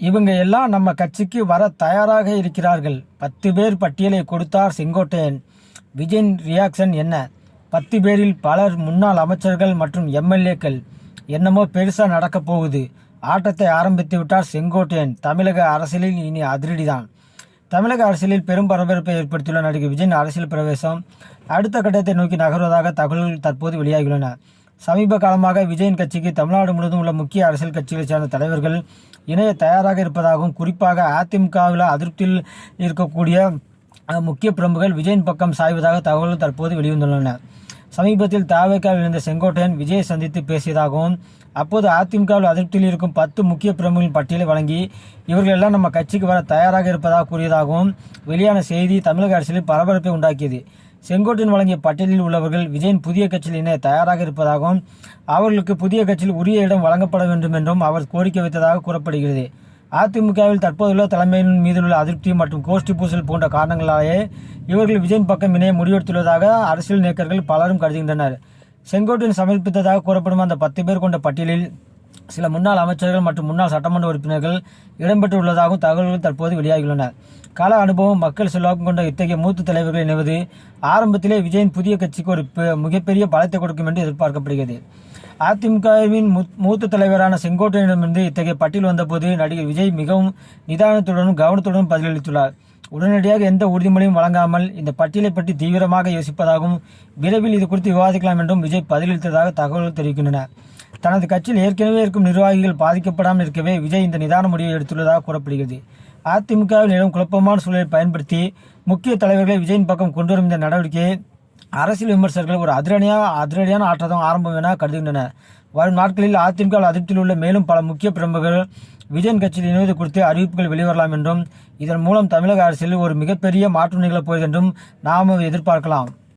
இவங்க எல்லாம் நம்ம கட்சிக்கு வர தயாராக இருக்கிறார்கள். பத்து பேர் பட்டியலை கொடுத்தார் செங்கோட்டையன். விஜயின் ரியாக்ஷன் என்ன? பத்து பேரில் பலர் முன்னாள் அமைச்சர்கள் மற்றும் எம்எல்ஏக்கள். என்னமோ பெருசாக நடக்கப் போகுது. ஆட்டத்தை ஆரம்பித்து விட்டார் செங்கோட்டையன். தமிழக அரசியலில் இனி அதிரடிதான். தமிழக அரசியலில் பெரும் பரபரப்பை ஏற்படுத்தியுள்ள நடிகை விஜயின் அரசியல் பிரவேசம் அடுத்த கட்டத்தை நோக்கி நகர்வதாக தகவல்கள் தற்போது வெளியாகியுள்ளன. சமீப காலமாக விஜயின் கட்சிக்கு தமிழ்நாடு முழுவதும் உள்ள முக்கிய அரசியல் கட்சிகளைச் சேர்ந்த தலைவர்கள் இணைய தயாராக இருப்பதாகவும் குறிப்பாக அதிமுகவில் அதிருப்தியில் இருக்கக்கூடிய முக்கிய பிரமுகள் விஜயின் பக்கம் சாய்வதாக தகவல்கள் தற்போது வெளிவந்துள்ளன. சமீபத்தில் தாவேக்காவில் இருந்த செங்கோட்டையன் விஜயை சந்தித்து பேசியதாகவும் அப்போது அதிமுகவில் அதிருப்தியில் இருக்கும் பத்து முக்கிய பிரமுகளின் பட்டியலை வழங்கி இவர்கள் எல்லாம் நம்ம கட்சிக்கு வர தயாராக இருப்பதாக கூறியதாகவும் வெளியான செய்தி தமிழக அரசியலில் பரபரப்பை உண்டாக்கியது. செங்கோட்டையன் வழங்கிய பட்டியலில் உள்ளவர்கள் விஜயின் புதிய கட்சியில் இணைய தயாராக இருப்பதாகவும் அவர்களுக்கு புதிய கட்சியில் உரிய இடம் வழங்கப்பட வேண்டும் என்றும் அவர் கோரிக்கை வைத்ததாக கூறப்படுகிறது. அதிமுகவில் தற்போதுள்ள தலைமையின் மீதுள்ள அதிருப்தி மற்றும் கோஷ்டி பூசல் போன்ற காரணங்களாலேயே இவர்கள் விஜயின் பக்கம் இணைய முடிவெடுத்துள்ளதாக அரசியல் நேக்கர்கள் பலரும் கருதுகின்றனர். செங்கோட்டையன் சமர்ப்பித்ததாக கூறப்படும் அந்த பத்து பேர் கொண்ட பட்டியலில் சில முன்னாள் அமைச்சர்கள் மற்றும் முன்னாள் சட்டமன்ற உறுப்பினர்கள் இடம்பெற்றுள்ளதாகவும் தகவல்கள் தற்போது வெளியாகியுள்ளன. கள அனுபவம் மக்கள் செல்வாக்கும் கொண்ட இத்தகைய மூத்த தலைவர்கள் இணைவது ஆரம்பத்திலே விஜயின் புதிய கட்சிக்கு ஒரு மிகப்பெரிய பலத்தை கொடுக்கும் என்று எதிர்பார்க்கப்படுகிறது. அதிமுகவின் மூத்த தலைவரான செங்கோட்டையனிடமிருந்து இத்தகைய பட்டியல் வந்தபோது நடிகர் விஜய் மிகவும் நிதானத்துடனும் கவனத்துடனும் பதிலளித்துள்ளார். உடனடியாக எந்த உறுதிமொழியும் வழங்காமல் இந்த பட்டியலை பற்றி தீவிரமாக யோசிப்பதாகவும் விரைவில் இது குறித்து விவாதிக்கலாம் என்றும் விஜய் பதிலளித்ததாக தகவல்கள் தெரிவிக்கின்றன. தனது கட்சியில் ஏற்கனவே இருக்கும் நிர்வாகிகள் பாதிக்கப்படாமல் இருக்கவே விஜய் இந்த நிதான முடிவை எடுத்துள்ளதாக கூறப்படுகிறது. அதிமுகவில் நிலவும் குழப்பமான சூழலை பயன்படுத்தி முக்கிய தலைவர்களை விஜயின் பக்கம் கொண்டு வரும் இந்த நடவடிக்கையை அரசியல் விமர்சகர்கள் ஒரு அதிரடியாக அதிரடியான ஆற்றதம் ஆரம்பம் என கருதுகின்றனர். வரும் நாட்களில் அதிமுக அதிருப்தியில் உள்ள மேலும் பல முக்கிய பிரமுகர்கள் விஜயன் கட்சியில் இணைவது குறித்து அறிவிப்புகள் வெளிவரலாம் என்றும் இதன் மூலம் தமிழக அரசியலில் ஒரு மிகப்பெரிய மாற்றம் நிகழப் போகிறது என்றும் நாம் எதிர்பார்க்கலாம்.